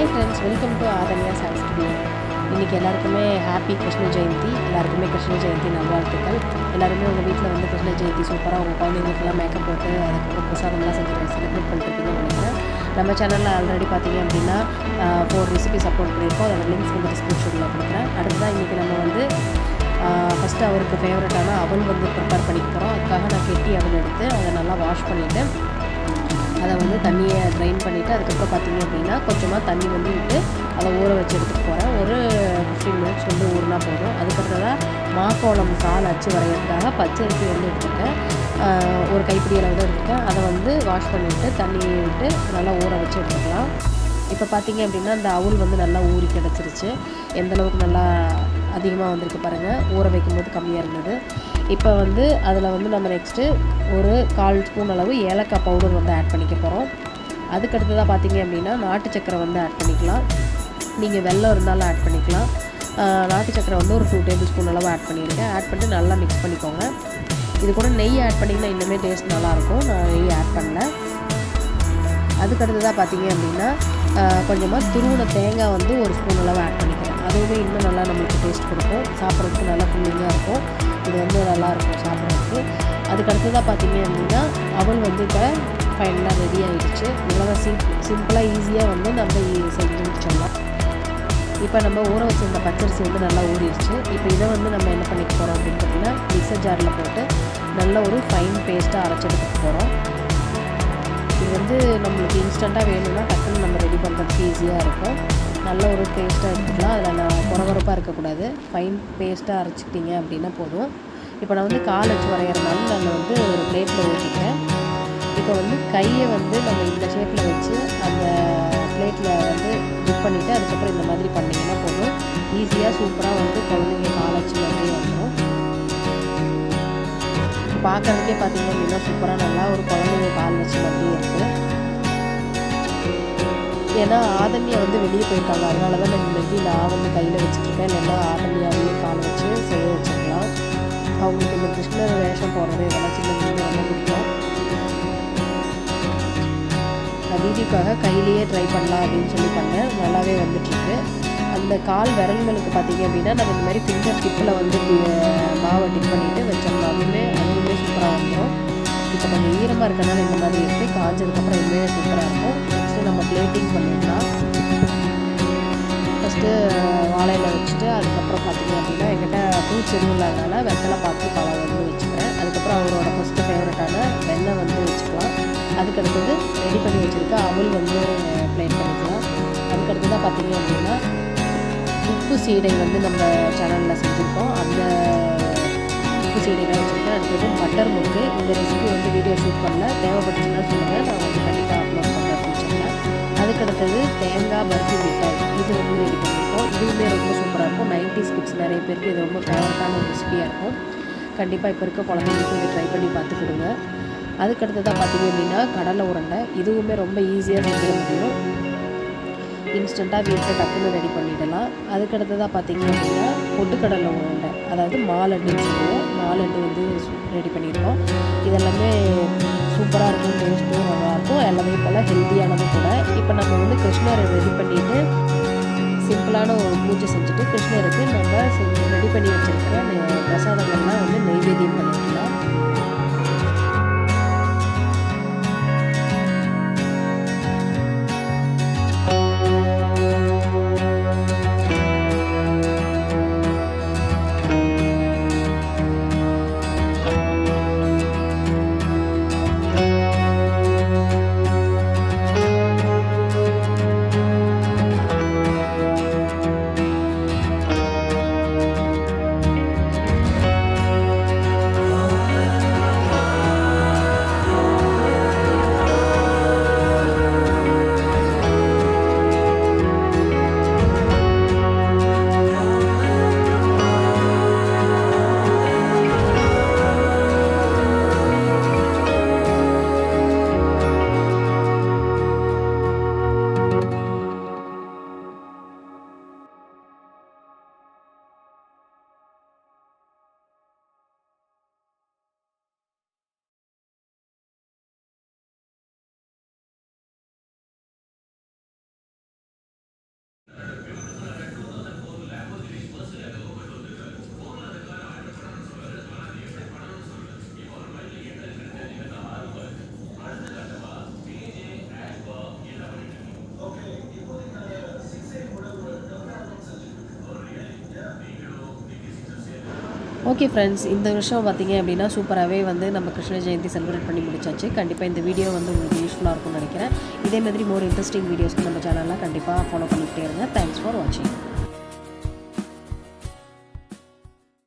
Hi friends welcome Sowdhanya Sai studio இன்றைக்கி எல்லாருக்குமே happy Krishna Jayanthi எல்லாருக்குமே கிருஷ்ண ஜெயந்தி நல்வாழ்த்துக்கள் எல்லாருமே உங்கள் வீட்டில் வந்து கிருஷ்ண ஜெயந்தி சூப்பராக உங்கள் குழந்தைங்களுக்குலாம் மேக்கப் போட்டு அதுக்கப்புறம் பிரசாதம்லாம் செஞ்சு செலிப்ரேட் பண்ணிருப்பீங்கன்னு நினைக்கிறேன். நம்ம சேனலில் ஆல்ரெடி பார்த்தீங்க அப்படின்னா ஃபோர் ரெசிபிஸ் அப்லோட் பண்ணியிருக்கோம். அதோட லிங்க்ஸ் வந்து டிஸ்கிரிப்ஷனில் கொடுக்குறேன். அடுத்ததான் இன்றைக்கி நம்ம வந்து ஃபஸ்ட்டு அவருக்கு ஃபேவரட்டான அவன் வந்து ப்ரிப்பேர் பண்ணிக்க போகிறோம் அதுக்காக நான் கெட்டி அவன் எடுத்து அதை நல்லா வாஷ் பண்ணிவிட்டு அதை வந்து தண்ணியை ட்ரைன் பண்ணிவிட்டு அதுக்கப்புறம் பார்த்தீங்க அப்படின்னா கொஞ்சமாக தண்ணி வந்து விட்டு அதை ஊற வச்சு எடுத்துகிட்டு போகிறேன் ஒரு ஃபிஃப்டீன் மினிட்ஸ் வந்து ஊறினா போதும். அதுக்கப்புறம் தான் மாக்கோளம் கால் அச்சு வரைகிறதுக்காக பச்சரிசி வந்து எடுத்துருக்கேன். ஒரு கைப்பிடி அளவு தான் எடுத்துருக்கேன். அதை வந்து வாஷ் பண்ணிவிட்டு தண்ணியை விட்டு நல்லா ஊற வச்சு எடுத்துக்கலாம். இப்போ பார்த்தீங்க அப்படின்னா இந்த அவுல் வந்து நல்லா ஊறி கிடச்சிருச்சு. எந்தளவுக்கு நல்லா அதிகமாக வந்திருக்கு பாருங்கள் ஊற வைக்கும்போது கம்மியாக இருந்தது. இப்போ வந்து அதில் வந்து நம்ம நெக்ஸ்ட்டு ஒரு கால் ஸ்பூன் அளவு ஏலக்காய் பவுடர் வந்து ஆட் பண்ணிக்க போகிறோம் அதுக்கடுத்ததாக பார்த்தீங்க அப்படின்னா நாட்டு சக்கரை வந்து ஆட் பண்ணிக்கலாம். நீங்கள் வெள்ளம் இருந்தாலும் ஆட் பண்ணிக்கலாம். நாட்டு சக்கரை வந்து ஒரு டூ டேபிள் ஸ்பூன் அளவு ஆட் பண்ணியிருக்கேன். ஆட் பண்ணிட்டு நல்லா மிக்ஸ் பண்ணிக்கோங்க. இது கூட நெய் ஆட் பண்ணிங்கன்னா இன்னுமே டேஸ்ட் நல்லாயிருக்கும். நான் நெய் ஆட் பண்ணல. அதுக்கடுத்ததாக பார்த்தீங்க அப்படின்னா கொஞ்சமாக துருவின தேங்காய் வந்து ஒரு ஸ்பூன் அளவு ஆட் பண்ணிக்கிறேன். அதுவுமே இன்னும் நல்லா நம்மளுக்கு டேஸ்ட் கொடுக்கும். சாப்பிட்றதுக்கு நல்லா கூலிங்காக இருக்கும். இது வந்து நல்லாயிருக்கும் சாப்பிட்றதுக்கு. அதுக்கடுத்ததாக பார்த்திங்க அப்படின்னா அவள் வந்து இப்போ ஃபைனலாக ரெடி ஆகிடுச்சு இவ்வளோதான் சிம் சிம்பிளாக ஈஸியாக வந்து நம்ம செஞ்சு முடிச்சிடலாம். இப்போ நம்ம ஊற வச்சிருந்த பச்சரிசி வந்து நல்லா ஊறிடுச்சு. இப்போ இதை வந்து நம்ம என்ன பண்ணிக்க போகிறோம் அப்படின்னு பார்த்தீங்கன்னா மிக்சர் ஜாரில் போட்டு நல்ல ஒரு ஃபைன் பேஸ்ட்டாக அரைச்சி போகிறோம் இது வந்து நம்மளுக்கு இன்ஸ்டண்ட்டாக வேணும்னா டக்குன்னு நம்ம ரெடி பண்ணுறதுக்கு ஈஸியாக இருக்கும். நல்ல ஒரு பேஸ்ட்டாக எடுத்துக்கலாம். அதில் நான் குறகுறப்பாக இருக்கக்கூடாது. ஃபைன் பேஸ்ட்டாக அரைச்சிக்கிட்டீங்க அப்படின்னா போதும். இப்போ நான் வந்து கால் வச்சு வரைகிறதுனால நான் வந்து ஒரு பிளேட்டில் ஊற்றிக்கிறேன் இப்போ வந்து கையை வந்து நம்ம இந்த ஷேப்பில் வச்சு அந்த பிளேட்டில் வந்து புக் பண்ணிவிட்டு அதுக்கப்புறம் இந்த மாதிரி பண்ணிங்கன்னா போதும். ஈஸியாக சூப்பராக வந்து குழந்தைங்க கால் வச்சு மாதிரியே வந்துடும் பார்க்குறதுக்கே பார்த்தீங்க அப்படின்னா சூப்பராக நல்லா ஒரு குழந்தைங்க கால் வச்சு மாதிரியே இருக்குது ஏன்னா ஆதன்யா வந்து வெளியே போயிருக்காங்க. அதனால தான் நான் இன்னைக்கு நான் வந்து கையில் வச்சுட்ருக்கேன் இல்லைன்னா ஆதன்யாவே கால் வச்சு செய்ய வச்சுருக்கலாம் அவங்களுக்கு இந்த கிருஷ்ணர் வேஷம் போடுறது இதெல்லாம் சின்ன பிள்ளைங்க ரொம்ப பிடிக்கும். நான் வீடியோக்காக கையிலேயே ட்ரை பண்ணலாம் அப்படின்னு சொல்லி பண்ணேன். நல்லாவே வந்துட்டுருக்கு. அந்த கால் விரல்களுக்கு பார்த்தீங்க அப்படின்னா நம்ம இந்த மாதிரி ஃபிங்கர் டிப்பில் வந்து மாவை டிப் பண்ணிவிட்டு வச்சோம்னா அதுவுமே அதுவுமே சூப்பராக வந்துடும் இப்போ கொஞ்சம் ஈரமாக இருக்கனால இந்த மாதிரி இருக்குது காய்ச்சதுக்கப்புறம் இன்னுமே சூப்பராக இருக்கும். நெக்ஸ்ட்டு நம்ம பண்ணிடலாம் ஃபஸ்ட்டு வாழையில் வச்சுட்டு அதுக்கப்புறம் பார்த்தீங்க அப்படின்னா என்கிட்ட ஃப்ரூட்ஸ் எதுவும் இல்லாதனால வெத்தலை பார்த்து பழம் வந்து வச்சுக்கிறேன். அதுக்கப்புறம் அவரோட ஃபஸ்ட்டு ஃபேவரட்டான வெண்ணெய் வந்து வச்சுக்கலாம். அதுக்கடுத்தது ரெடி பண்ணி வச்சுருக்க அவல் வந்து பிளேட் பண்ணிக்கலாம். அதுக்கடுத்ததாக பார்த்தீங்க அப்படின்னா உப்பு சீடை வந்து நம்ம சேனலில் செஞ்சுருக்கோம். அந்த உப்பு சீடைகள் வச்சுருக்கேன். அடுத்தது பட்டர் முக்கு இந்த ரெசிபி வந்து வீடியோ ஷூட் பண்ணல. தேவைப்பட்டுச்சுன்னா சொல்லுங்கள் நான் வந்து கண்டிப்பாக அப்லோட் பண்ணுறேன் அதுக்கு அடுத்தது தேங்காய் பருத்தி மிட்டாய். இது வந்து ரெடி பண்ணியிருக்கோம் இதுவுமே ரொம்ப சூப்பராக இருக்கும். நைன்டி கிட்ஸ் நிறைய பேருக்கு இது ரொம்ப ஃபேவரட்டான ஒரு ரெசிபியாக இருக்கும். கண்டிப்பாக இப்போ இருக்க குழந்தைங்களுக்கு இதை ட்ரை பண்ணி பார்த்து கொடுங்க தான் பார்த்தீங்க அப்படின்னா கடலை உருண்டை. இதுவுமே ரொம்ப ஈஸியாக செஞ்சிட முடியும். இன்ஸ்டண்ட்டாக வீட்டில் டக்குன்னு ரெடி பண்ணிடலாம். அதுக்கடுத்ததாக பார்த்தீங்க அப்படின்னா பொட்டுக்கடலை உருண்டை அதாவது மாலட்டுன்னு சொல்லுவோம் மாலட்டு வந்து ரெடி பண்ணியிருக்கோம் இதெல்லாமே சூப்பராக இருக்கும் டேஸ்ட்டும் நல்லாயிருக்கும் எல்லாமே போல் ஹெல்த்தியானது கூட. இப்போ நம்ம வந்து கிருஷ்ணரை ரெடி பண்ணிவிட்டு சிம்பிளான ஒரு பூஜை செஞ்சுட்டு கிருஷ்ணருக்கு நம்ம ரெடி பண்ணி வச்சுருக்கிற பிரசாதங்கள்லாம் வந்து நெய்வேத்தியம் பண்ணிக்கலாம். ஓகே ஃப்ரெண்ட்ஸ் இந்த வருஷம் பார்த்தீங்க அப்படின்னா சூப்பராகவே வந்து நம்ம கிருஷ்ண ஜெயந்தி செலிப்ரேட் பண்ணி முடிச்சாச்சு. கண்டிப்பாக இந்த வீடியோ வந்து உங்களுக்கு யூஸ்ஃபுல்லாக இருக்கும்னு நினைக்கிறேன். இதே மாதிரி மோர் இன்ட்ரெஸ்டிங் வீடியோஸ்க்கு நம்ம சேனலில் கண்டிப்பாக ஃபாலோ பண்ணிக்கிட்டே இருங்க. தேங்க்ஸ் ஃபார் வாட்சிங்